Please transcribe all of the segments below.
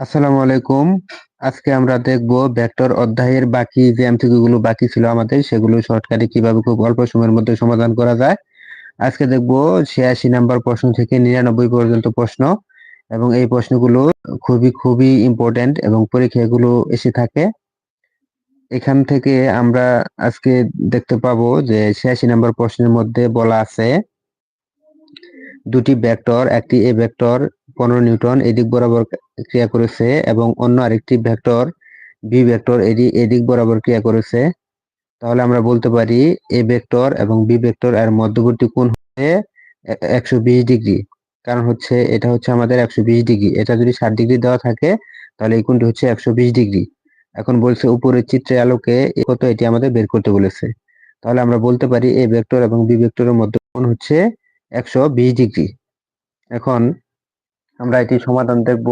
আসসালামু আলাইকুম। আজকে আমরা দেখব ভেক্টর অধ্যায়ের বাকি যে এমসিকিউ গুলো বাকি ছিল আমাদের, সেগুলো শর্টকাটে কীভাবে খুব অল্প সময়ের মধ্যে সমাধান করা যায়। আজকে দেখব ছিয়াশি নাম্বার প্রশ্ন থেকে নিরানব্বই পর্যন্ত প্রশ্ন, এবং এই প্রশ্নগুলো খুবই খুবই ইম্পর্টেন্ট এবং পরীক্ষাগুলো এসে থাকে। এখান থেকে আমরা আজকে দেখতে পাবো যে ছিয়াশি নাম্বার প্রশ্নের মধ্যে বলা আছে, দুটি ভেক্টর, একটি এ ভেক্টর পনেরো নিউটন এদিক বরাবর ক্রিয়া করেছে এবং অন্য আরেকটি ভেক্টর বি ভেক্টর এদি, এদিক বরাবর ক্রিয়া করেছে। তাহলে আমরা বলতে পারি এ ভেক্টর এবং বি ভেক্টর এর মধ্যবর্তী কোণ হচ্ছে একশো বিশ ডিগ্রি। কারণ হচ্ছে এটা হচ্ছে আমাদের একশো বিশ ডিগ্রি। এটা যদি ষাট ডিগ্রি দেওয়া থাকে, তাহলে এই কোণটি হচ্ছে একশো বিশ ডিগ্রি। এখন বলছে উপরের চিত্রের আলোকে কত এটি আমাদের বের করতে বলেছে। তাহলে আমরা বলতে পারি এ ভেক্টর এবং বি ভেক্টরের মধ্যে কোণ হচ্ছে একশো বিশ ডিগ্রি। এখন আমরা এটির সমাধান দেখব।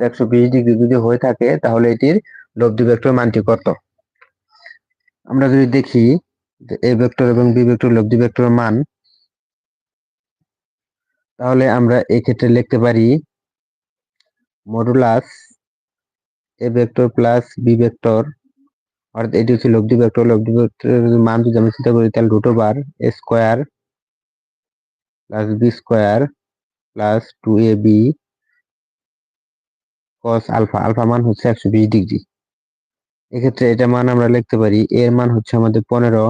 একশো বিশ ডিগ্রি যদি হয়ে থাকে, তাহলে এটির লব্ধি ভেক্টর মানটি কত? আমরা যদি দেখি এ ভেক্টর এবং বি ভেক্টর লব্ধি ভেক্টরের মান, তাহলে আমরা এক্ষেত্রে লিখতে পারি modulus A vector plus B vector অর্থাৎ এটি হচ্ছে লব্ধি ভেক্টর লব্ধি ভেক্টরের মান যদি আমরা চিন্তা করি, তাহলে root over A square plus B square plus two A B cos alpha alpha মান হচ্ছে একশো বিশ ডিগ্রি এক্ষেত্রে এটা মান আমরা লিখতে পারি, এর মান হচ্ছে আমাদের পনেরো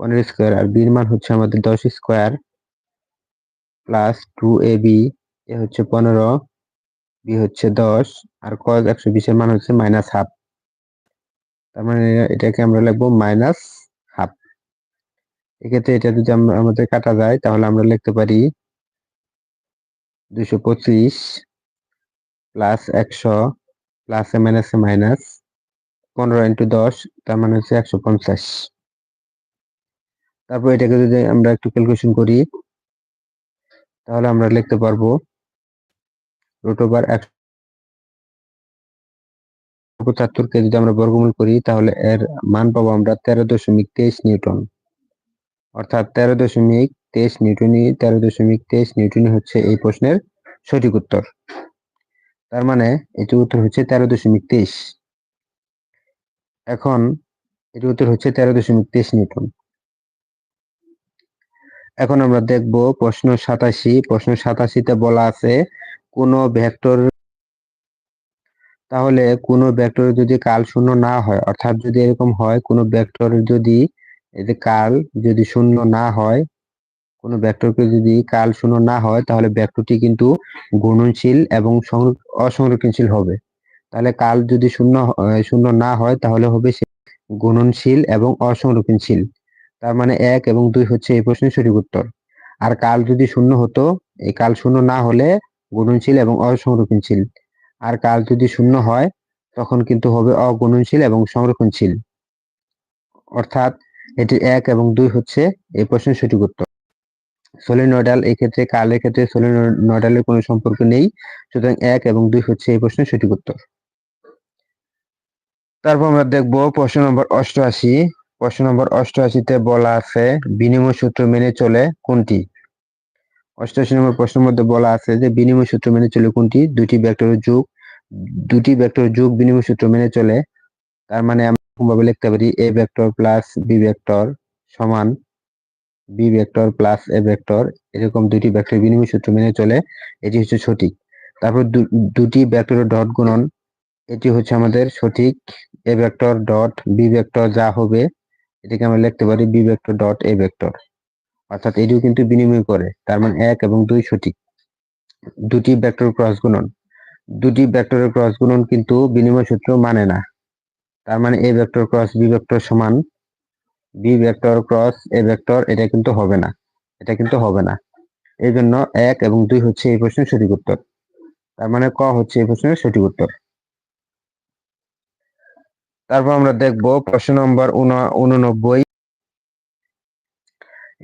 পনেরো স্কোয়ার আর বির মান হচ্ছে আমাদের দশ square plus two A B A হচ্ছে পনেরো, বি হচ্ছে দশ, আর কস একশো বিশের মান হচ্ছে মাইনাস হাফ তার মানে এটাকে আমরা লিখব মাইনাস হাফ এক্ষেত্রে এটা যদি আমরা আমাদের কাটা যায়, তাহলে আমরা লিখতে পারি দুশো পঁচিশ প্লাস একশো প্লাস এ মাইনাস পনেরো ইন্টু দশ, তার মানে হচ্ছে একশো পঞ্চাশ। তারপর এটাকে যদি আমরা একটু ক্যালকুলেশন করি, তাহলে আমরা লিখতে পারব রুট ওভার একশো পঁচাত্তরকে যদি আমরা বর্গমূল করি, তাহলে এর মান পাবো আমরা তেরো দশমিক তেইশ নিউটন। অর্থাৎ তেরো দশমিক তেইশ নিউটনই, তেরো দশমিক তেইশ নিউটনই হচ্ছে এই প্রশ্নের সঠিক উত্তর। তার মানে এটি উত্তর হচ্ছে তেরো দশমিক তেইশ। এখন এটি উত্তর হচ্ছে তেরো দশমিক তেইশ নিউটন। এখন আমরা দেখব প্রশ্ন সাতাশি। প্রশ্ন সাতাশিতে বলা আছে, কোন ভেক্টর তাহলে কোন ভেক্টর যদি কাল শূন্য না হয়, অর্থাৎ যদি এরকম হয়, কোন ভেক্টর যদি কাল যদি শূন্য না হয় কোন ভেক্টরকে যদি কাল শূন্য না হয়, তাহলে ভেক্টরটি কিন্তু গুণনশীল এবং অসংরক্ষণশীল হবে। তাহলে কাল যদি শূন্য শূন্য না হয়, তাহলে হবে সে গুণনশীল এবং অসংরক্ষণশীল। তার মানে এক এবং দুই হচ্ছে এই প্রশ্নের সঠিক উত্তর। আর কাল যদি শূন্য হতো, এই কাল শূন্য না হলে গুণনশীল এবং অসংরক্ষণশীল। আর কাল যদি শূন্য হয়, তখন কিন্তু হবে অগুণনশীল এবং সংরক্ষণশীল। অর্থাৎ এটি এক এবং দুই হচ্ছে এই প্রশ্নের সঠিক উত্তর। সোলিনয়েডাল, এই ক্ষেত্রে কালের ক্ষেত্রে সোলিনয়েডালের কোনো সম্পর্ক নেই। সুতরাং এক এবং দুই হচ্ছে এই প্রশ্নের সঠিক উত্তর। তারপর আমরা দেখব প্রশ্ন নম্বর অষ্টআশি। প্রশ্ন নম্বর অষ্টআশিতে বলা আছে, বিনিময় সূত্র মেনে চলে কোনটি? অষ্টআশি নম্বর প্রশ্নের মধ্যে বলা আছে যে, বিনিময় সূত্র মেনে চলে কোনটি? দুটি ভেক্টরের যুগ। দুটি ভেক্টর যুগ বিনিময় সূত্র মেনে চলে। তার মানে আমরা লিখতে পারি A vector plus B vector সমান B vector plus A vector এরকম দুটি ভেক্টর বিনিময় সূত্র মেনে চলে, এটি হচ্ছে সঠিক। তারপর দুটি ভেক্টরের ডট গুণন, এটি হচ্ছে আমাদের সঠিক A vector dot B vector যা হবে, এটিকে আমরা লিখতে পারি B vector dot A vector অর্থাৎ এটিও কিন্তু বিনিময় করে, তার মানে এক এবং দুই সঠিক। দুটি ভেক্টর ক্রস গুণন, দুটি ভেক্টরের ক্রস গুণন কিন্তু বিনিময় সূত্র মানে না। তার মানে A vector cross B vector সমান B vector cross A vector এটা কিন্তু হবে না। এটা কিন্তু হবে না। এই জন্য এক এবং দুই হচ্ছে এই প্রশ্নের সঠিক উত্তর। তার মানে ক হচ্ছে এই প্রশ্নের সঠিক উত্তর। তারপর আমরা দেখব প্রশ্ন নম্বর উননব্বই।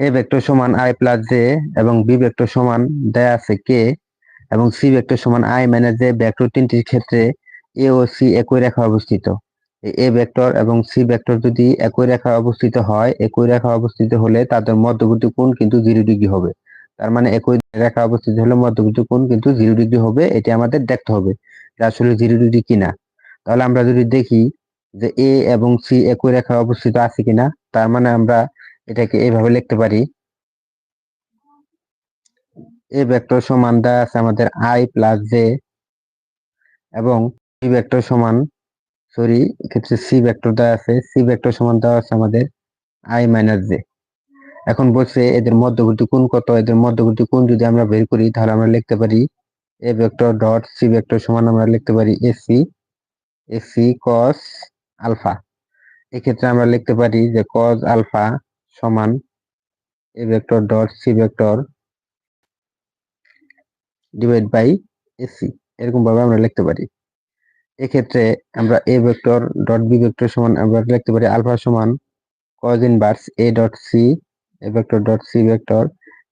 এ ভেক্টর সমান আই প্লাস জে এবং বি ভেক্টর সমান দেয়া আছে কে এবং সি ভেক্টর সমান আই মাইনাস জে ভেক্টর তিনটির ক্ষেত্রে এ ও সি একই রেখা অবস্থিত। এ ভেক্টর এবং সি ভেক্টর যদি একই রেখায় অবস্থিত হয়, একই রেখায় অবস্থিত হলে তাদের মধ্যবর্তী কোণ কিন্তু জিরো ডিগ্রি হবে। তার মানে একই রেখা অবস্থিত হলে মধ্যবর্তী কোণ কিন্তু জিরো ডিগ্রি হবে, এটি আমাদের দেখতে হবে যে আসলে জিরো ডিগ্রি কিনা। তাহলে আমরা যদি দেখি যে এ এবং সি একই রেখায় অবস্থিত আছে কিনা, তার মানে আমরা এটাকে এইভাবে লিখতে পারি। এ ভেক্টর সমান দেওয়া আছে আমাদের আই প্লাস জে এবং বি ভেক্টর সমান সরি, এক্ষেত্রে সি ভেক্টর দেওয়া আছে। সি ভেক্টর সমান দেওয়া আছে আমাদের আই মাইনাস জে এখন বলছে এদের মধ্যবর্তী কোণ কত? এদের মধ্যবর্তী কোণ যদি আমরা বের করি, তাহলে আমরা লিখতে পারি A vector dot C vector সমান আমরা লিখতে পারি এসি এসি কস আলফা এক্ষেত্রে আমরা লিখতে পারি যে কস আলফা সমান A vector dot C vector divide by AC এরকম ভাবে আমরা লিখতে পারি। এক্ষেত্রে আমরা A vector dot B vector সমান আমরা লিখতে পারি আলফা সমান cos inverse A dot C A vector dot C vector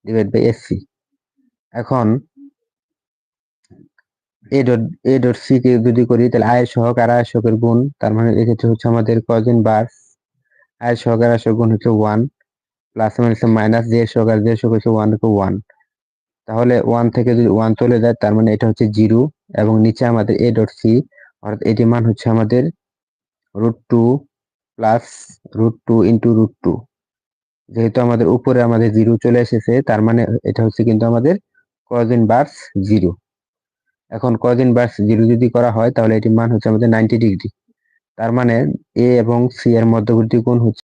divide by AC এখন A dot A dot C কে যদি করি তাহলে আয়ের সহগ আর আয়ের সহগের গুণ, তার মানে এক্ষেত্রে হচ্ছে আমাদের cos ইনভার্স আয়ের সহক আর সহগ গুণ হচ্ছে one plus minus minus j সহগ আর জে সহগ হচ্ছে ওয়ান ওয়ান তাহলে ওয়ান থেকে যদি ওয়ান চলে যায়, তার মানে এটা হচ্ছে জিরো এবং নিচে আমাদের এ ডট সি অর্থাৎ এটি মান হচ্ছে আমাদের root two plus root two into root two যেহেতু আমাদের উপরে আমাদের জিরো চলে এসেছে, তার মানে এটা হচ্ছে কিন্তু আমাদের কজ ইনভার্স জিরো এখন কজ ইনভার্স জিরো যদি করা হয়, তাহলে এটির মান হচ্ছে আমাদের নাইনটি ডিগ্রি তার মানে এ এবং সি এর মধ্যবর্তী কোণ হচ্ছে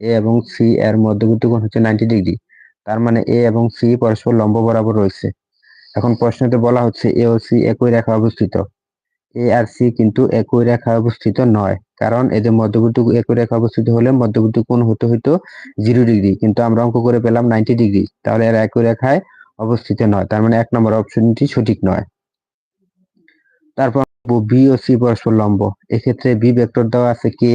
এ এবং সি এর মধ্যবর্তী কোণ হচ্ছে নাইনটি ডিগ্রি তার মানে এ এবং সি পরস্পর লম্ব বরাবর রয়েছে। এখন প্রশ্নতে বলা হচ্ছে এ ও সি একই রেখা অবস্থিত। এ আর সি কিন্তু একই রেখা অবস্থিত নয়, কারণ এদের মধ্যবর্তী একই রেখা অবস্থিত হলে মধ্যবর্তী কোণ হতে হইতো জিরো ডিগ্রি কিন্তু আমরা অঙ্ক করে পেলাম নাইনটি ডিগ্রি তাহলে এরা একই রেখায় অবস্থিত নয়, তার মানে এক নম্বর অপশনটি সঠিক নয়। তারপর বি ও সি পরস্পর লম্ব, এক্ষেত্রে বি ভেক্টর দেওয়া আছে কে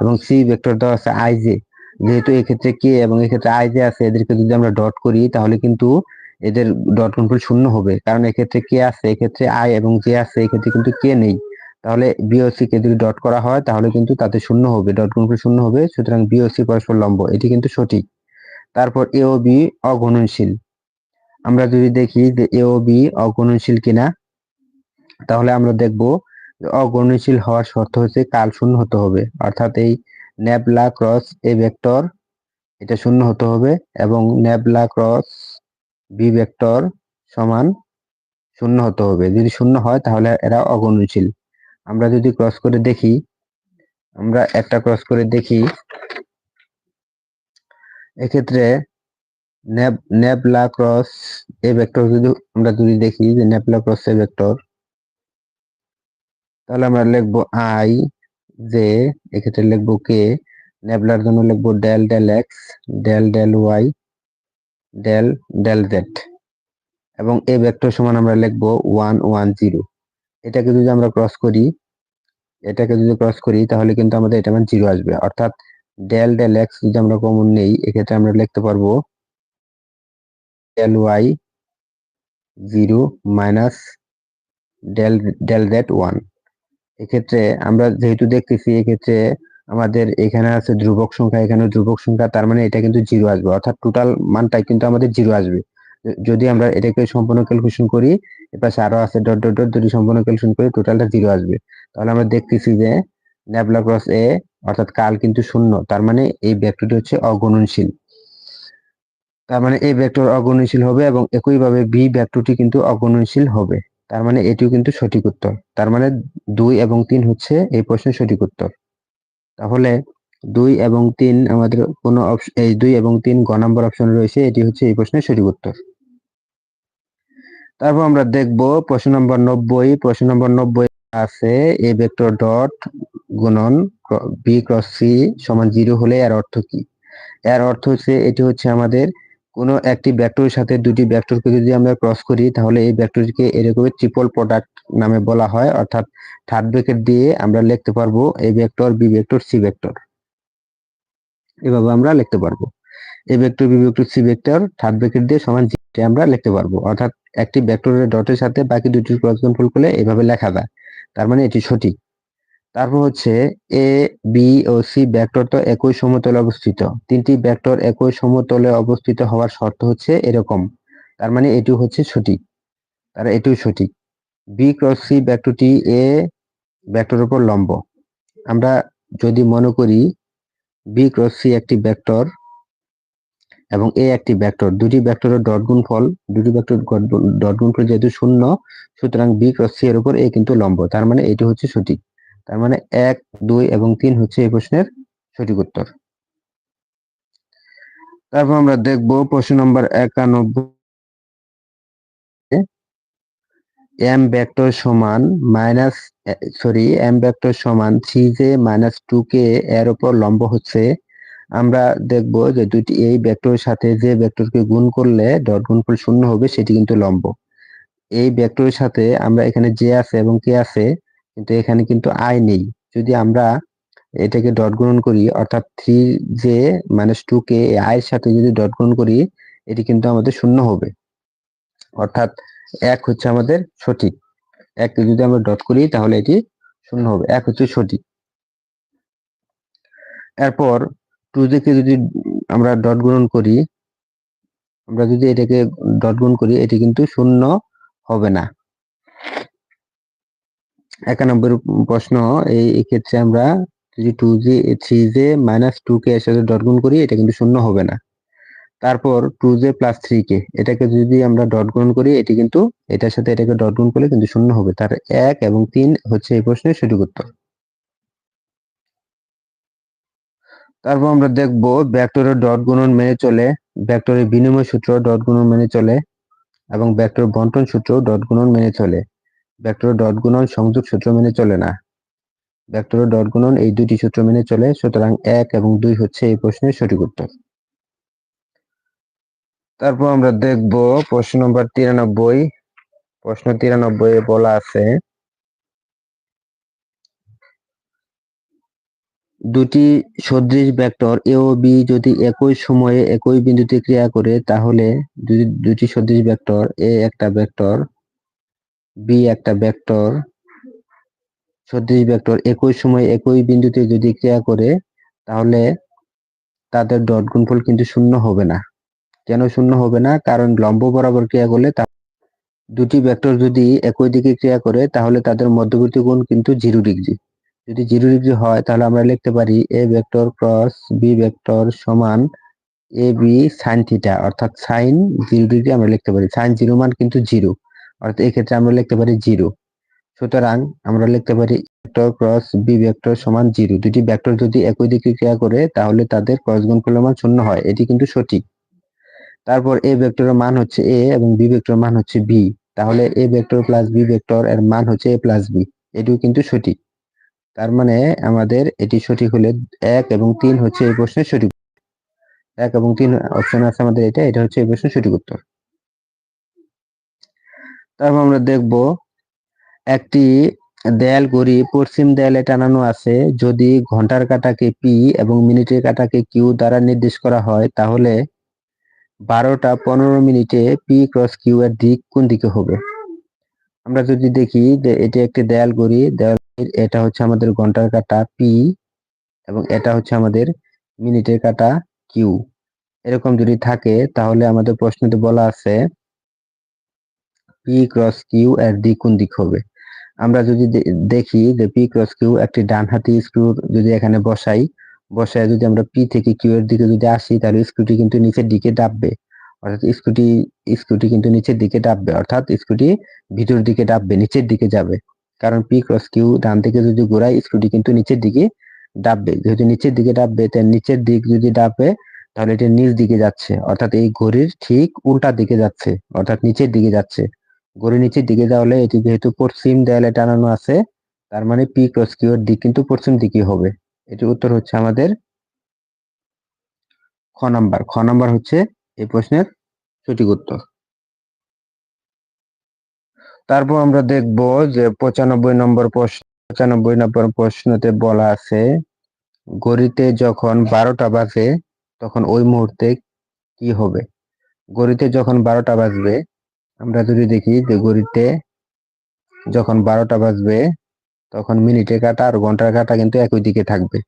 এবং সি ভেক্টর দেওয়া আছে আই জে যেহেতু এক্ষেত্রে কে এবং এক্ষেত্রে আই জে আছে, এদেরকে যদি আমরা ডট করি, তাহলে কিন্তু এদের ডট কন্ট্রোল শূন্য হবে। কারণ এক্ষেত্রে কে আছে? এক্ষেত্রে আই এবং জে আছে, এক্ষেত্রে কিন্তু কে নেই। তাহলে বিওসি কে যদি ডট করা হয়, তাহলে কিন্তু তাতে শূন্য হবে। ডট কন্ট্রোল শূন্য হবে, সুতরাং বিওসি পরস্পর লম্ব। এটি কিন্তু সঠিক। তারপর এ ও বি অগণনশীল আমরা যদি দেখি যে এ ও বি অগণনশীল কিনা, তাহলে আমরা দেখব অগণনশীল হওয়ার শর্ত হচ্ছে কাল শূন্য হতে হবে। অর্থাৎ এই ন্যাবলা ক্রস এ ভেক্টর এটা শূন্য হতে হবে এবং ন্যাবলা ক্রস বি ভেক্টর সমান শূন্য হতে হবে। যদি শূন্য হয়, তাহলে এরা অগণনশীল আমরা যদি ক্রস করে দেখি, আমরা একটা ক্রস করে দেখি, এক্ষেত্রে নেবলা ক্রস এ ভেক্টর যদি আমরা যদি দেখি যে নেবলা ক্রস এ ভেক্টর তাহলে আমরা লিখব আই যে এক্ষেত্রে লিখব কে নেবলার জন্য লিখব del del x del del y del del z এবং এ ভেক্টর সমান আমরা লিখব ওয়ান ওয়ান জিরো এটাকে যদি আমরা ক্রস করি, এটাকে যদি ক্রস করি, তাহলে কিন্তু আমাদের এটা মান জিরো আসবে। অর্থাৎ ডেল ডেল এক্স যদি আমরা কমন নেই, এক্ষেত্রে আমরা লিখতে পারব del y zero minus del del z one এক্ষেত্রে আমরা যেহেতু দেখতেছি, এক্ষেত্রে আমাদের এখানে আছে ধ্রুবক সংখ্যা এখানে ধ্রুবক সংখ্যা, তার মানে এটা কিন্তু জিরো আসবে। অর্থাৎ টোটাল মানটাই কিন্তু আমাদের জিরো আসবে। যদি আমরা এটাকে সম্পূর্ণ ক্যালকুলেশন করি এপাশে আরও আছে ডট ডট ডট যদি সম্পূর্ণ ক্যালকুলেশন করি টোটালটা জিরো আসবে। তাহলে আমরা দেখতেছি যে ন্যাবলা ক্রস এ অর্থাৎ কাল কিন্তু শূন্য, তার মানে এই ভেক্টরটি হচ্ছে অগণনশীল তার মানে এই ভেক্টর অগণনশীল হবে এবং একইভাবে বি ভেক্টরটি কিন্তু অগণনশীল হবে। তার মানে এটিও কিন্তু সঠিক উত্তর। তার মানে দুই এবং তিন হচ্ছে এই প্রশ্নের সঠিক উত্তর। তাহলে দুই এবং তিন আমাদের কোনো এই দুই এবং তিন গ নম্বর অপশন রয়েছে, এটি হচ্ছে এই প্রশ্নের সঠিক উত্তর। তারপর আমরা দেখব প্রশ্ন নম্বর নব্বই, প্রশ্ন নম্বর নব্বই আছে এ ভেক্টর ডট গুণন বি ক্রস সি সমান জিরো হলে এর অর্থ কি? এর অর্থ হচ্ছে, এটি হচ্ছে আমাদের কোনো একটি ভেক্টরের সাথে দুটি ভেক্টরকে যদি আমরা ক্রস করি, তাহলে এই ভেক্টরকে এরকম ট্রিপল প্রোডাক্ট নামে বলা হয়। অর্থাৎ থার্ড ব্রেকেট দিয়ে আমরা লিখতে পারব এই vector b vector c vector এভাবে আমরা লিখতে পারব। A vector b vector c vector third bracket দিয়ে সমান জিটা আমরা লিখতে পারব। অর্থাৎ একটি ভেক্টরের ডটের সাথে বাকি দুটি ক্রস গুণফল করলে এভাবে লেখা যায়। তার মানে এটি সঠিক। তারপর হচ্ছে এ বি ও সি ভেক্টর তো একই সমতলে অবস্থিত। তিনটি ভেক্টর একই সমতলে অবস্থিত হওয়ার শর্ত হচ্ছে এরকম। তার মানে এটিও হচ্ছে সঠিক। তার এটিও সঠিক। বি ক্রস সি ভেক্টরটি এ ভেক্টর উপর লম্ব। আমরা যদি মনে করি বি ক্রস সি একটি ভেক্টর এবং এ একটি ভেক্টর দুটি ভেক্টরের ডট গুণফল, দুটি ভেক্টর ডট গুণফল যেহেতু শূন্য, সুতরাং বি ক্রস সি এর উপর এ কিন্তু লম্ব। তার মানে এটি হচ্ছে সঠিক। তার মানে এক, দুই এবং তিন হচ্ছে এই প্রশ্নের সঠিক উত্তর। তারপর আমরা দেখব প্রশ্ন নম্বর একানব্বই এম ভেক্টর সমান মাইনাস সরি এম ভেক্টর সমান three j minus two k এর উপর লম্ব হচ্ছে। আমরা দেখব যে দুটি এই ভেক্টরের সাথে যে ভেক্টরকে গুণ করলে ডট গুণফল শূন্য হবে, সেটি কিন্তু লম্ব। এই ভেক্টরের সাথে আমরা এখানে জে আছে এবং কে আছে কিন্তু এখানে কিন্তু আই নেই। যদি আমরা এটাকে ডট গ্রহণ করি, অর্থাৎ three j minus two k আয়ের সাথে যদি ডট গ্রহণ করি, এটি কিন্তু আমাদের শূন্য হবে। অর্থাৎ এক হচ্ছে আমাদের সঠিক। এক যদি আমরা ডট করি, তাহলে এটি শূন্য হবে। এক হচ্ছে সঠিক। এরপর টু কে যদি আমরা ডট গ্রহণ করি, আমরা যদি এটাকে ডট গুণ করি, এটি কিন্তু শূন্য হবে না। একানব্বই প্রশ্ন, এই ক্ষেত্রে আমরা যদি two g three j minus two k এর সাথে ডট গুণ করি, এটা কিন্তু শূন্য হবে না। তারপর two j plus three k এটাকে যদি আমরা ডট গুণ করি, এটি কিন্তু, এটার সাথে এটাকে ডট গুণ করলে কিন্তু শূন্য হবে। তার এক এবং তিন হচ্ছে এই প্রশ্নের সঠিক উত্তর। তারপর আমরা দেখব ভেক্টরের ডট গুণন মেনে চলে ভেক্টরের বিনিময় সূত্র ডট গুণন মেনে চলে, এবং ব্যাক্টর বন্টন সূত্র ডট গুণন মেনে চলে। ভেক্টর ডট গুণন সংযোগ সূত্র মেনে চলে না। ভেক্টর ডট গুণন এই দুটি সূত্র মেনে চলে, সুতরাং এক এবং দুই হচ্ছে এই প্রশ্নের সঠিক উত্তর। তারপর আমরা দেখব প্রশ্ন নম্বর তিরানব্বই। প্রশ্ন তিরানব্বই বলা আছে, দুটি সদৃশ ভেক্টর এ ও বি যদি একই সময়ে একই বিন্দুতে ক্রিয়া করে, তাহলে দুটি সদৃশ ভেক্টর এ একটা ভেক্টর বি একটা ভেক্টর সদৃশ ভেক্টর একই সময় একই বিন্দুতে যদি ক্রিয়া করে, তাহলে তাদের ডট গুণফল কিন্তু শূন্য হবে না। কেন শূন্য হবে না? কারণ লম্ব বরাবর ক্রিয়া করলে দুটি ভেক্টর যদি একই দিকে ক্রিয়া করে, তাহলে তাদের মধ্যবর্তী গুণ কিন্তু জিরো ডিগ্রি যদি জিরো ডিগ্রি হয়, তাহলে আমরা লিখতে পারি a vector cross b vector সমান এ বি সাইন থিটা অর্থাৎ সাইন জিরো ডিগ্রি আমরা লিখতে পারি। সাইন জিরো মান কিন্তু জিরো অর্থাৎ এক্ষেত্রে আমরা লিখতে পারি জিরো। সুতরাং আমরা লিখতে পারি ভেক্টর ক্রস বি ভেক্টর সমান জিরো। দুটি ভেক্টর যদি একই দিকে ক্রিয়া করে, তাহলে তাদের ক্রস গুণফলের মান শূন্য হয়। এটি কিন্তু সঠিক। তারপর এ ভেক্টরের মান হচ্ছে এ এবং বি ভেক্টরের মান হচ্ছে বি তাহলে a vector plus b vector এর মান হচ্ছে এ প্লাস বি এটিও কিন্তু সঠিক। তার মানে আমাদের এটি সঠিক হলে এক এবং তিন হচ্ছে এই প্রশ্নের সঠিক এক এবং তিন অপশন আছে আমাদের এটা এটা হচ্ছে এই প্রশ্নের সঠিক উত্তর। তারপর আমরা দেখব একটি দেয়াল ঘড়ি, পশ্চিম দেয়ালে টানানো আছে। যদি ঘণ্টার কাটাকে পি এবং মিনিটের কাটাকে কিউ দ্বারা নির্দেশ করা হয়, তাহলে বারোটা পনেরো মিনিটে পি ক্রস কিউ এর দিক কোন দিকে হবে? আমরা যদি দেখি যে এটি একটি দেয়াল ঘড়ি, দেয়াল এটা হচ্ছে আমাদের ঘণ্টার কাটা পি এবং এটা হচ্ছে আমাদের মিনিটের কাটা কিউ এরকম যদি থাকে, তাহলে আমাদের প্রশ্নতে বলা আছে পি ক্রস কিউ এর দিক কোন দিক হবে? আমরা যদি দেখি যে পি ক্রস কিউ একটি ডান হাতি স্ক্রু যদি এখানে বসাই, বসায় যদি আমরা পি থেকে কিউ এর দিকে যদি আসি, তাহলে স্ক্রুটি কিন্তু নিচের দিকে ডাববে। অর্থাৎ স্কুটি স্কুটি কিন্তু নিচের দিকে ডাববে। অর্থাৎ স্কুটি ভিতর দিকে ডাববে, নিচের দিকে যাবে। কারণ পি ক্রস কিউ ডান থেকে যদি ঘোরাই স্কুটি কিন্তু নিচের দিকে ডাববে। যেহেতু নিচের দিকে ডাববে, তাই নিচের দিক যদি ডাববে, তাহলে এটা নিচ দিকে যাচ্ছে। অর্থাৎ এই ঘড়ির ঠিক উল্টা দিকে যাচ্ছে। অর্থাৎ নিচের দিকে যাচ্ছে। ঘড়ি নিচের দিকে যাওয়ালে এটি যেহেতু পশ্চিম দেয়ালে টানানো আছে, তার মানে পি ক্রস কিউ এর দিক কিন্তু পশ্চিম দিকে হবে। এটি উত্তর হচ্ছে আমাদের খ নাম্বার। খ নাম্বার হচ্ছে এই প্রশ্নের সঠিক উত্তর। তারপর আমরা দেখব যে পঁচানব্বই নম্বর প্রশ্ন, পঁচানব্বই নম্বর প্রশ্নতে বলা আছে, গড়িতে যখন বারোটা বাজে তখন ওই মুহূর্তে কি হবে? গড়িতে যখন বারোটা বাজবে আমরা যদি দেখি যে গড়িতে যখন বারোটা বাজবে, তখন মিনিটের কাটা আর ঘণ্টার কাটা কিন্তু একই দিকে থাকবে।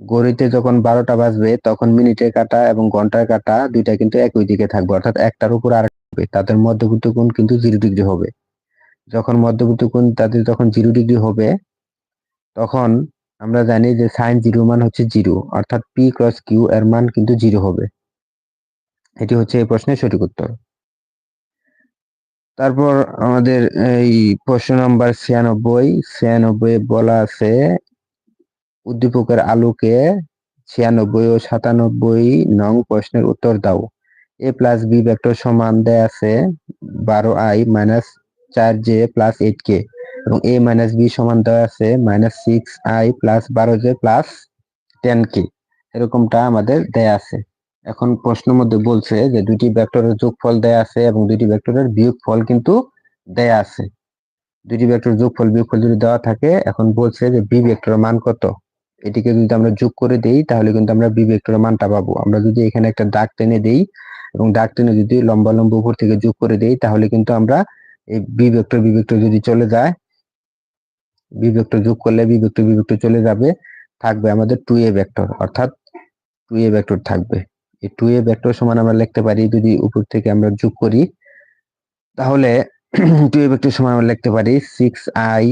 ঘড়িতে যখন বারোটা বাজবে, তখন মিনিটের কাটা এবং ঘণ্টার কাটা দুইটা কিন্তু একই দিকে থাকবে। অর্থাৎ একটার উপর আর তাদের মধ্যবর্তী কোণ কিন্তু জিরো ডিগ্রি হবে। যখন মধ্যবর্তী কোণ তাদের যখন জিরো ডিগ্রি হবে, তখন আমরা জানি যে সাইন জিরো মান হচ্ছে জিরো। অর্থাৎ পি ক্রস কিউ এর মান কিন্তু জিরো হবে। এটি হচ্ছে এই প্রশ্নের সঠিক উত্তর। তারপর আমাদের এই প্রশ্ন নাম্বার ছিয়ানব্বই ছিয়ানব্বই বলা আছে, উদ্দীপকের আলোকে ছিয়ানব্বই ও সাতানব্বই নং প্রশ্নের উত্তর দাও। এ প্লাস বি ভেক্টর সমান দেয়া আছে বারো আই মাইনাস চার জে প্লাস এইট কে। এবং এ মাইনাস বি সমান দেওয়া আছে মাইনাস সিক্স আই প্লাস বারো জে প্লাস টেন কে। এরকমটা আমাদের দেয়া আছে। এখন প্রশ্নের মধ্যে বলছে যে দুটি ভেক্টরের যোগফল দেয়া আছে এবং দুটি ভেক্টরের বিয়োগফল কিন্তু দেয়া আছে। দুটি ভেক্টর যোগফল, বিয়োগফল যদি দেওয়া থাকে, এখন বলছে যে বি ভেক্টরের মান কত? এটিকে যদি আমরা যোগ করে দেই, তাহলে কিন্তু আমরা বি ভেক্টরের মানটা পাবো। আমরা যদি এখানে একটা দাগ টেনে দেই এবং দাগ টেনে যদি লম্বা লম্বা উপর থেকে যোগ করে দেই, তাহলে কিন্তু আমরা এই বি ভেক্টর বি ভেক্টর যদি চলে যায়, বি ভেক্টর যোগ করলে বি ভেক্টর বি ভেক্টর চলে যাবে, থাকবে আমাদের টু এ ভেক্টর, অর্থাৎ টু এ ভেক্টর থাকবে। এই টু এ ভেক্টর সমান আমরা লিখতে পারি যদি উপর থেকে আমরা যোগ করি, তাহলে টু এ ভেক্টর সমান আমরা লিখতে পারি সিক্স আই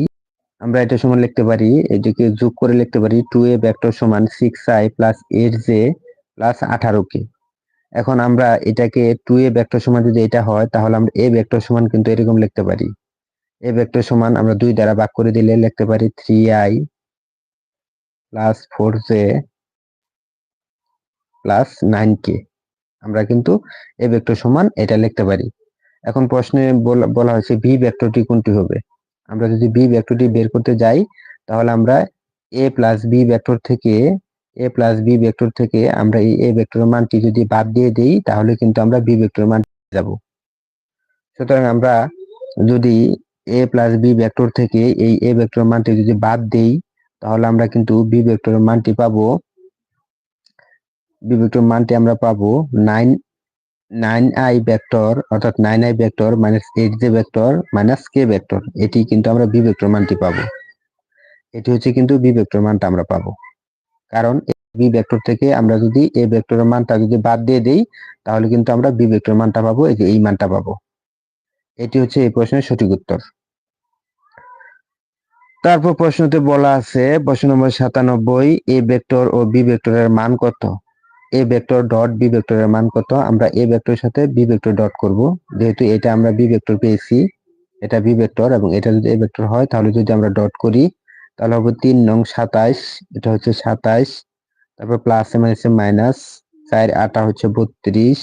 আমরা এটা সমান লিখতে পারি, এটিকে যোগ করে লিখতে পারি টু এ ভেক্টর সমান six i plus eight j plus আঠারো কে এখন আমরা এটাকে টু এ ভেক্টর সমান যদি এটা হয়, তাহলে আমরা এ ভেক্টর সমান কিন্তু এরকম লিখতে পারি। এ ভেক্টর সমান আমরা দুই দ্বারা ভাগ করে দিলে লিখতে পারি three i plus four j plus nine k আমরা কিন্তু এ ভেক্টর সমান এটা লিখতে পারি। এখন প্রশ্নে বলা হয়েছে ভি ভেক্টরটি কোনটি হবে? আমরা যদি বি ভেক্টরটি বের করতে যাই, তাহলে আমরা এ প্লাস বি ভেক্টর থেকে এ প্লাস বি ভেক্টর থেকে আমরা এই এ ভেক্টর মানটি যদি বাদ দিয়ে দিই, তাহলে কিন্তু আমরা বি ভেক্টর মান যাব। সুতরাং আমরা যদি এ প্লাস বি ভেক্টর থেকে এই এ ভেক্টর মানটি যদি বাদ দেই, তাহলে আমরা কিন্তু বি ভেক্টর মানটি পাবো বি ভেক্টর মানটি আমরা পাবো নাইন নাইন আই ভেক্টর অর্থাৎ nine i vector minus eight vector minus k vector এটি কিন্তু আমরা বি মানটি পাবো। এটি হচ্ছে কিন্তু বি মানটা আমরা পাবো। কারণ বি ভেক্টর থেকে আমরা যদি এ ভেক্টরের মানটা যদি বাদ দিয়ে দেই, তাহলে কিন্তু আমরা বি ভেক্টর মানটা পাবো, এই যে এই মানটা পাবো। এটি হচ্ছে এই প্রশ্নের সঠিক উত্তর। তারপর প্রশ্নতে বলা আছে, প্রশ্ন নম্বর সাতানব্বই এ ভেক্টর ও বি ভেক্টরের মান কত? এ ভেক্টর ডট বি ভেক্টরের মান কত? আমরা এ ভেক্টরের সাথে বি ভেক্টর ডট করব। যেহেতু এটা আমরা বি ভেক্টর পেয়েছি, এটা বি ভেক্টর এবং এটা যদি এ ভেক্টর হয়, তাহলে যদি আমরা ডট করি, তাহলে হবে তিন নং সাতাইশ, এটা হচ্ছে সাতাইশ, তারপর প্লাস মাইনাসে মাইনাস চার, আটা হচ্ছে বত্রিশ,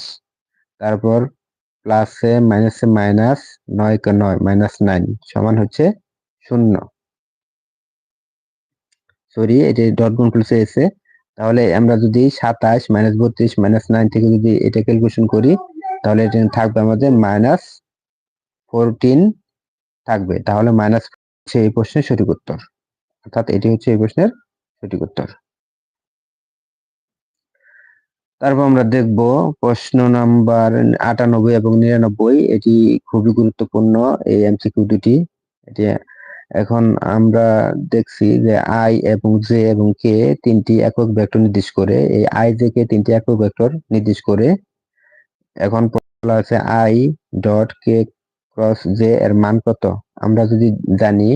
তারপর প্লাসে মাইনাসে মাইনাস নয় কে নয় মাইনাস নাইন সমান হচ্ছে শূন্য। সরি এটা ডট গুণ প্লাসে এসে তাহলে আমরা যদি সাতাশ মাইনাস বত্রিশ মাইনাস নাইন থেকে যদি এটা ক্যালকুলেশন করি, তাহলে এটা থাকবে আমাদের মাইনাস ফোরটিন থাকবে। তাহলে মাইনাস হচ্ছে এই প্রশ্নের সঠিক উত্তর। অর্থাৎ এটি হচ্ছে এই প্রশ্নের সঠিক উত্তর। তারপর আমরা দেখব প্রশ্ন নাম্বার আটানব্বই এবং নিরানব্বই। এটি খুবই গুরুত্বপূর্ণ, এই এমসিকিউ দুটি। এটি এখন আমরা দেখছি যে আই এবং জে এবং কে তিনটি একক ভেক্টর নির্দেশ করে। এই আই জে কে তিনটি একক ভেক্টর নির্দেশ করে। এখন বলা আছে i dot k cross j এর মান কত? আমরা যদি জানি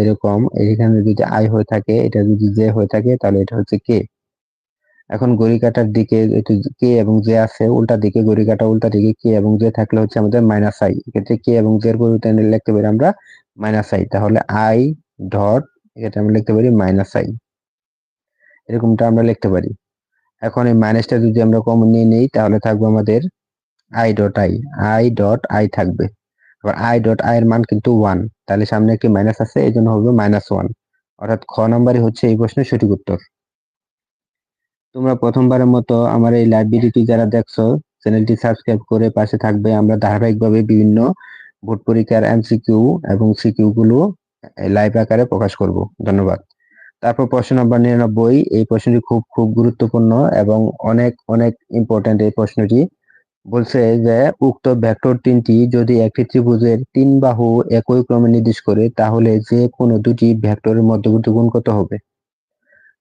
এরকম, এখানে যদি আই হয়ে থাকে, এটা যদি জে হয়ে থাকে, তাহলে এটা হচ্ছে কে এখন গড়ি কাটার দিকে কে এবং জে আছে, উল্টা দিকে গড়ি কাটা, উল্টা দিকে কে এবং জে থাকলে হচ্ছে আমাদের মাইনাস আই এক্ষেত্রে কে এবং জের পরিবর্তে লিখতে পারি আমরা মাইনাস আই তাহলে আই ডট এটা আমরা লিখতে পারি মাইনাস আই এরকমটা আমরা লিখতে পারি। এখন এই মাইনাসটা যদি আমরা কমন নিয়ে নেই, তাহলে থাকবে আমাদের i dot i i dot i থাকবে। আবার আই ডট আই এর মান কিন্তু ওয়ান তাহলে সামনে একটি মাইনাস আছে এই জন্য হবে মাইনাস ওয়ান অর্থাৎ খ নম্বরই হচ্ছে এই প্রশ্নের সঠিক উত্তর। তোমরা প্রথমবারের মতো আমার এই ভিডিওটি যারা দেখছ চ্যানেলটি সাবস্ক্রাইব করে পাশে থাকবে। আমরা ধারাবাহিকভাবে বিভিন্ন বোর্ড পরীক্ষার এমসিকিউ এবং সিকিউ গুলো লাইভ আকারে প্রকাশ করব। ধন্যবাদ। তারপর প্রশ্ন নম্বর নিরানব্বই। এই প্রশ্নটি খুব খুব গুরুত্বপূর্ণ এবং অনেক অনেক ইম্পর্টেন্ট এই প্রশ্নটি। বলছে যে, উক্ত ভেক্টর তিনটি যদি একটি ত্রিভুজের তিন বাহু একই ক্রমে নির্দেশ করে, তাহলে যে কোনো দুটি ভেক্টরের মধ্যবর্তী গুণ কত হবে?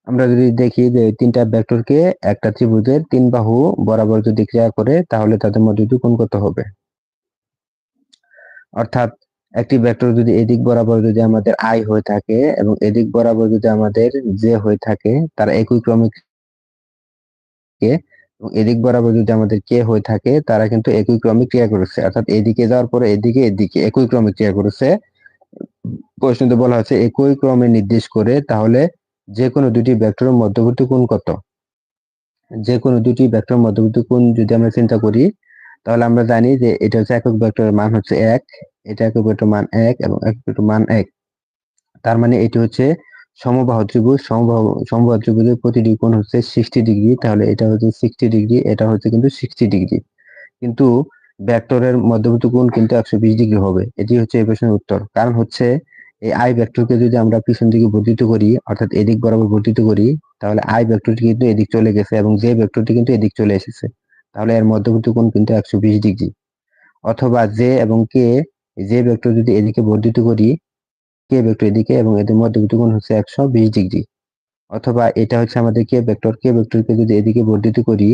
আমরা যদি দেখি যে তিনটা ভেক্টরকে একটা ত্রিভুজের তিন বাহু বরাবর যদি ক্রিয়া করে, তাহলে তাদের মধ্যে যদি কোণ কত হবে? অর্থাৎ একটি ভেক্টর যদি এদিক বরাবর যদি আমাদের আই হয়ে থাকে এবং এদিক বরাবর যদি আমাদের জে হয়ে থাকে, তারা একই ক্রমিক কে এবং এদিক বরাবর যদি আমাদের কে হয়ে থাকে, তারা কিন্তু একই ক্রমিক ক্রিয়া করেছে। অর্থাৎ এদিকে যাওয়ার পরে এদিকে এদিকে একই ক্রমিক ক্রিয়া করেছে। প্রশ্নতে বলা হচ্ছে একই ক্রমে নির্দেশ করে, তাহলে যে কোনো দুটি ভেক্টরের মধ্যবর্তী কোণ কত? যে কোনো দুটি ভেক্টর মধ্যবর্তী কোণ যদি আমরা চিন্তা করি, তাহলে আমরা জানি যে এটা হচ্ছে একক ভেক্টরের মান হচ্ছে এক, এটা একক ভেক্টর মান এক এবং একক ভেক্টর মান এক। তার মানে এটি হচ্ছে সমবাহু ত্রিভুজ, সমবাহু সমবাহু ত্রিভুজের প্রতিটি কোণ হচ্ছে সিক্সটি ডিগ্রি তাহলে এটা হচ্ছে সিক্সটি ডিগ্রি এটা হচ্ছে কিন্তু সিক্সটি ডিগ্রি কিন্তু ভেক্টরের মধ্যবর্তী কোণ কিন্তু একশো বিশ ডিগ্রি হবে। এটি হচ্ছে এই প্রশ্নের উত্তর। কারণ হচ্ছে এই আই ভেক্টরকে যদি আমরা পিছন দিকে বর্ধিত করি, অর্থাৎ এদিক বরাবর বর্ধিত করি, তাহলে আই ভেক্টরটি কিন্তু এদিক চলে গেছে এবং যে ভেক্টরটি কিন্তু এদিক চলে এসেছে। তাহলে এর মধ্যবর্তী কোণ কিন্তু একশো বিশ ডিগ্রি। অথবা জে এবং কে যে ভেক্টর যদি এদিকে বর্ধিত করি কে ভেক্টর এদিকে এবং এদের মধ্যবর্তী কোণ হচ্ছে একশো বিশ ডিগ্রি। অথবা এটা হচ্ছে আমাদের কে ভেক্টর কে ভেক্টরকে যদি এদিকে বর্ধিত করি,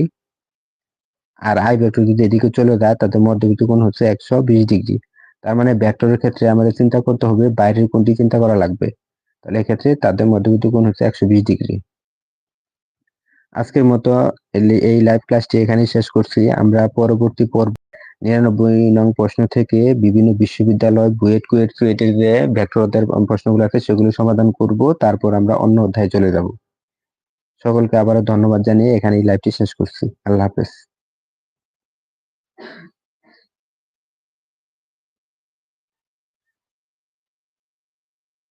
আর আই ভেক্টর যদি এদিকে চলে যায়, তাদের মধ্যবর্তী কোণ হচ্ছে একশো বিশ ডিগ্রি। তার মানে ভেক্টরের ক্ষেত্রে আমাদের চিন্তা করতে হবে বাইরের কোনটি চিন্তা করা লাগবে। তাহলে এক্ষেত্রে তাদের মধ্যবর্তী কোণ হচ্ছে একশো বিশ ডিগ্রি। আজকের মতো এই লাইভ ক্লাসটি এখানেই শেষ করছি। আমরা পরবর্তী পর্ব নিরানব্বই নং প্রশ্ন থেকে বিভিন্ন বিশ্ববিদ্যালয়, বুয়েট, কুয়েট চুয়েটের যে ভেক্টর অধ্যায়ের প্রশ্নগুলো আছে, সেগুলো সমাধান করব। তারপর আমরা অন্য অধ্যায়ে চলে যাব। সকলকে আবারও ধন্যবাদ জানিয়ে এখানে এই লাইভটি শেষ করছি। আল্লাহ হাফেজ।